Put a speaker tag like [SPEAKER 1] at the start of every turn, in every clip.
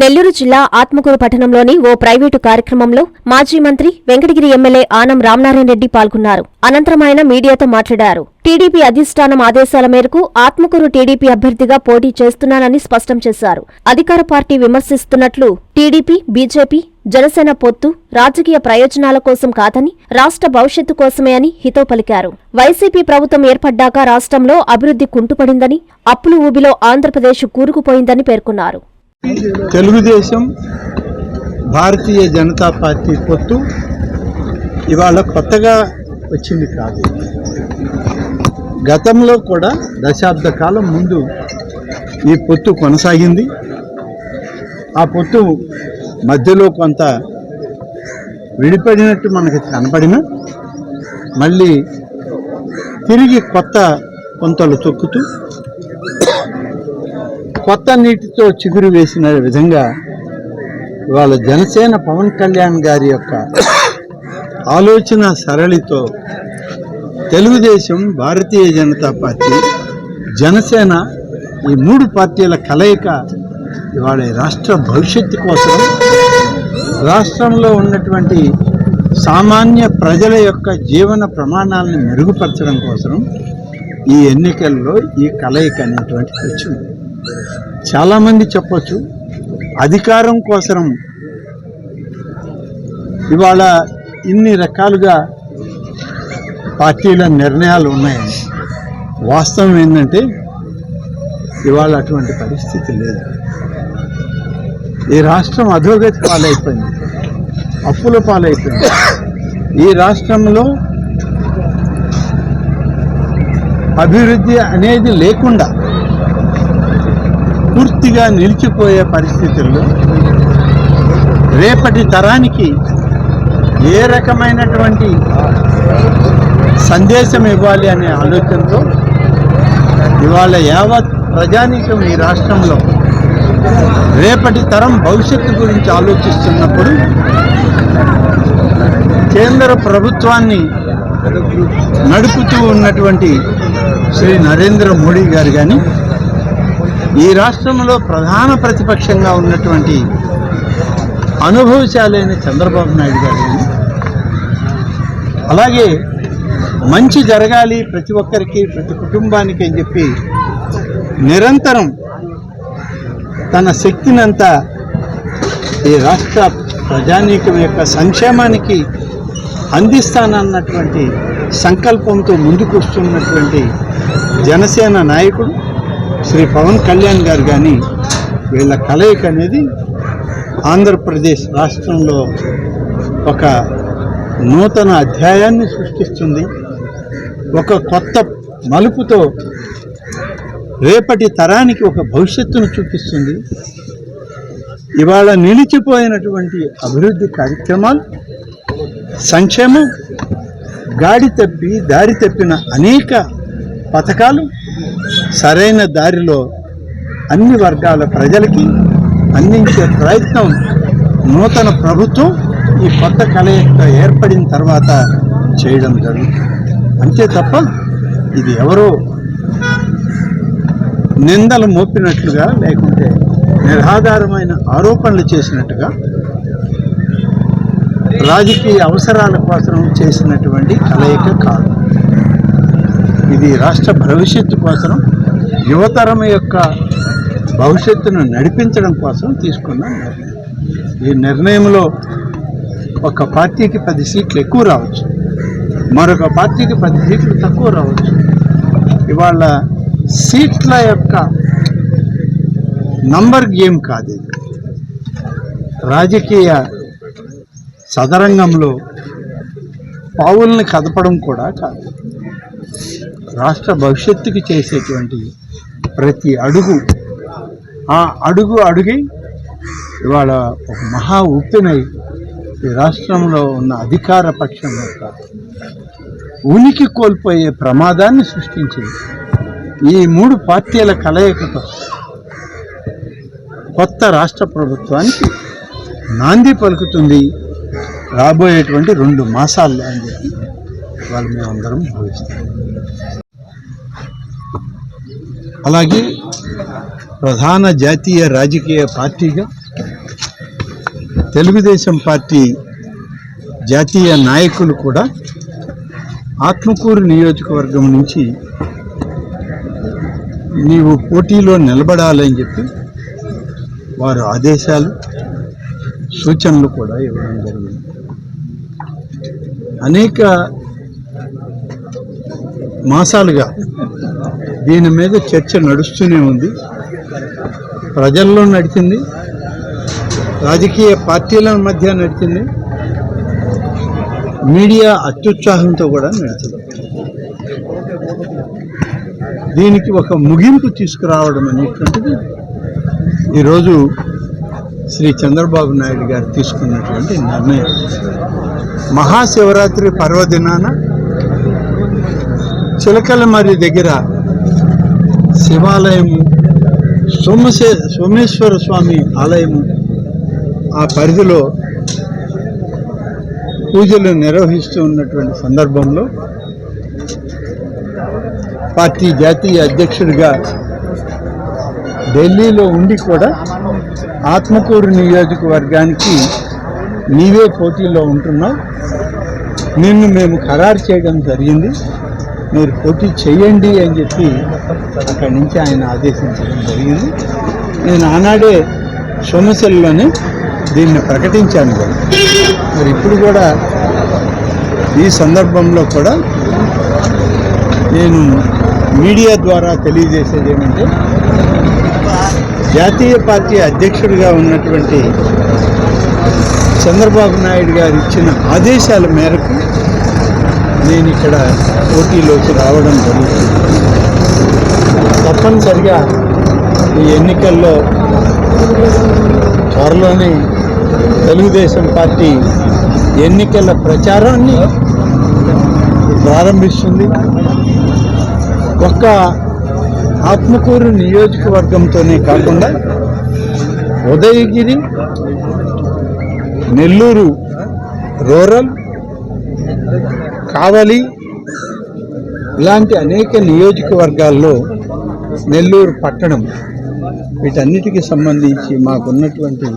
[SPEAKER 1] నెల్లూరు జిల్లా ఆత్మకూరు పట్టణంలోని ఓ ప్రైవేటు కార్యక్రమంలో మాజీ మంత్రి వెంకటగిరి ఎమ్మెల్యే ఆనం రామనారాయణ రెడ్డి పాల్గొన్నారు. అనంతరం ఆయన మీడియాతో మాట్లాడారు. టీడీపీ అధిష్టానం ఆదేశాల మేరకు ఆత్మకూరు టీడీపీ అభ్యర్థిగా పోటీ చేస్తున్నానని స్పష్టం చేశారు. అధికార పార్టీ విమర్శిస్తున్నట్లు టీడీపీ బీజేపీ జనసేన పొత్తు రాజకీయ ప్రయోజనాల కోసం కాదని రాష్ట్ర భవిష్యత్తు కోసమే అని హితో పలికారు. వైసీపీ ప్రభుత్వం ఏర్పడ్డాక రాష్ట్రంలో అభివృద్ధి కుంటుపడిందని అప్పులు ఊబిలో ఆంధ్రప్రదేశ్ కూరుకుపోయిందని పేర్కొన్నారు.
[SPEAKER 2] తెలుగుదేశం భారతీయ జనతా పార్టీ పొత్తు ఇవాళ కొత్తగా వచ్చింది కాదు. గతంలో కూడా దశాబ్ద కాలం ముందు ఈ పొత్తు కొనసాగింది. ఆ పొత్తు మధ్యలో కొంత విడిపడినట్టు మనకి కనపడిన మళ్ళీ తిరిగి కొత్త కొంతలు తొక్కుతూ కొత్త నీటితో చిగురు వేసిన విధంగా ఇవాళ జనసేన పవన్ కళ్యాణ్ గారి యొక్క ఆలోచన సరళితో తెలుగుదేశం భారతీయ జనతా పార్టీ జనసేన ఈ మూడు పార్టీల కలయిక ఇవాళ రాష్ట్ర భవిష్యత్తు కోసం రాష్ట్రంలో ఉన్నటువంటి సామాన్య ప్రజల యొక్క జీవన ప్రమాణాలను మెరుగుపరచడం కోసం ఈ ఎన్నికల్లో ఈ కలయిక అనేటువంటిది వచ్చింది. చాలామంది చెప్పచ్చు అధికారం కోసం ఇవాళ ఇన్ని రకాలుగా పార్టీల నిర్ణయాలు ఉన్నాయని. వాస్తవం ఏంటంటే ఇవాళ అటువంటి పరిస్థితి లేదు. ఈ రాష్ట్రం అధోగతి పాలైపోయింది. అప్పుల పాలైపోయింది. ఈ రాష్ట్రంలో అభివృద్ధి అనేది లేకుండా పూర్తిగా నిలిచిపోయే పరిస్థితుల్లో రేపటి తరానికి ఏ రకమైనటువంటి సందేశం ఇవ్వాలి అనే ఆలోచనతో ఇవాళ యావత్ ప్రజానీకం ఈ రాష్ట్రంలో రేపటి తరం భవిష్యత్తు గురించి ఆలోచిస్తున్నప్పుడు కేంద్ర ప్రభుత్వాన్ని నడుపుతూ ఉన్నటువంటి శ్రీ నరేంద్ర మోడీ గారు కానీ ఈ రాష్ట్రంలో ప్రధాన ప్రతిపక్షంగా ఉన్నటువంటి అనుభవశాలైన చంద్రబాబు నాయుడు గారు అలాగే మంచి జరగాలి ప్రతి ఒక్కరికి ప్రతి కుటుంబానికి అని చెప్పి నిరంతరం తన శక్తినంతా ఈ రాష్ట్ర ప్రజానీకం యొక్క సంక్షేమానికి అందిస్తానన్నటువంటి సంకల్పంతో ముందుకు వస్తున్నటువంటి జనసేన నాయకుడు శ్రీ పవన్ కళ్యాణ్ గారు కానీ వీళ్ళ కలయిక అనేది ఆంధ్రప్రదేశ్ రాష్ట్రంలో ఒక నూతన అధ్యాయాన్ని సృష్టిస్తుంది. ఒక కొత్త మలుపుతో రేపటి తరానికి ఒక భవిష్యత్తును చూపిస్తుంది. ఇవాళ నిలిచిపోయినటువంటి అభివృద్ధి కార్యక్రమాలు సంక్షేమం గాడి తప్పి దారి తప్పిన అనేక పథకాలు సరైన దారిలో అన్ని వర్గాల ప్రజలకి అందించే ప్రయత్నం నూతన ప్రభుత్వం ఈ కొత్త కలయిక ఏర్పడిన తర్వాత చేయడం జరుగుతుంది. అంతే తప్ప ఇది ఎవరో నిందలు మోపినట్లుగా లేకుంటే నిరాధారమైన ఆరోపణలు చేసినట్టుగా రాజకీయ అవసరాల కోసం చేసినటువంటి కలయిక కాదు. ఇది రాష్ట్ర భవిష్యత్తు కోసం యువతరం యొక్క భవిష్యత్తును నడిపించడం కోసం తీసుకున్న నిర్ణయం. ఈ నిర్ణయంలో ఒక పార్టీకి పది సీట్లు ఎక్కువ రావచ్చు. మరొక పార్టీకి పది సీట్లు తక్కువ రావచ్చు. ఇవాళ సీట్ల యొక్క నంబర్ గేమ్ కాదు ఇది. రాజకీయ సదరంగంలో పావుల్ని కదపడం కూడా కాదు. రాష్ట్ర భవిష్యత్తుకి చేసేటువంటి ప్రతి అడుగు ఆ అడుగు అడిగి ఇవాళ ఒక మహా ఉప్పినై ఈ రాష్ట్రంలో ఉన్న అధికార పక్షం యొక్క ఉనికి కోల్పోయే ప్రమాదాన్ని సృష్టించింది. ఈ మూడు పార్టీల కలయికతో కొత్త రాష్ట్ర ప్రభుత్వానికి నాంది పలుకుతుంది. రాబోయేటువంటి రెండు మాసాల్లో అని చెప్పి వాళ్ళు మేమందరం భావిస్తాం అలాగే ప్రధాన జాతీయ రాజకీయ పార్టీగా తెలుగుదేశం పార్టీ జాతీయ నాయకులు కూడా ఆత్మకూరు నియోజకవర్గం నుంచి నీవు పోటీలో నిలబడాలని చెప్పి వారు ఆదేశాలు సూచనలు కూడా ఇవ్వడం జరిగింది. అనేక మాసాలుగా దీని మీద చర్చ నడుస్తూనే ఉంది. ప్రజల్లో నడిచింది. రాజకీయ పార్టీల మధ్య నడిచింది. మీడియా అత్యుత్సాహంతో కూడా నడిచింది. దీనికి ఒక ముగింపు తీసుకురావడం అనేటువంటిది ఈరోజు శ్రీ చంద్రబాబు నాయుడు గారు తీసుకున్నటువంటి నిర్ణయం. మహాశివరాత్రి పర్వదినాన చిలకలమరి దగ్గర శివాలయము సోమశే సోమేశ్వర స్వామి ఆలయము ఆ పరిధిలో పూజలు నిర్వహిస్తూ ఉన్నటువంటి సందర్భంలో పార్టీ జాతీయ అధ్యక్షుడిగా ఢిల్లీలో ఉండి కూడా ఆత్మకూరు నియోజకవర్గానికి నీవే పోటీలో ఉంటున్నావు. నిన్ను మేము ఖరారు చేయడం జరిగింది. మీరు పోటీ చేయండి అని చెప్పి అక్కడి నుంచి ఆయన ఆదేశించడం జరిగింది. నేను ఆనాడే సోమశల్లోనే దీన్ని ప్రకటించాను. కూడా మరి ఇప్పుడు కూడా ఈ సందర్భంలో కూడా నేను మీడియా ద్వారా తెలియజేసేది ఏమంటే జాతీయ పార్టీ అధ్యక్షుడిగా ఉన్నటువంటి చంద్రబాబు నాయుడు గారు ఇచ్చిన ఆదేశాల మేరకు నేను ఇక్కడ పోటీలోకి రావడం జరుగుతుంది తప్పనిసరిగా ఈ ఎన్నికల్లో త్వరలోనే తెలుగుదేశం పార్టీ ఎన్నికల ప్రచారాన్ని ప్రారంభిస్తుంది. ఒక్క ఆత్మకూరు నియోజకవర్గంతోనే కాకుండా ఉదయగిరి నెల్లూరు రూరల్ కావలి. ఇలాంటి అనేక నియోజకవర్గాల్లో నెల్లూరు పట్టణం వీటన్నిటికీ సంబంధించి మాకున్నటువంటి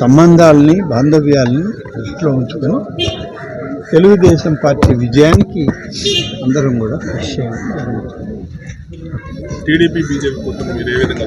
[SPEAKER 2] సంబంధాలని బాంధవ్యాలని దృష్టిలో ఉంచుకొని తెలుగుదేశం పార్టీ విజయానికి అందరం కూడా కృషి చేయాలి.
[SPEAKER 3] టీడీపీ బీజేపీ పొత్తును మీరు ఏ విధంగా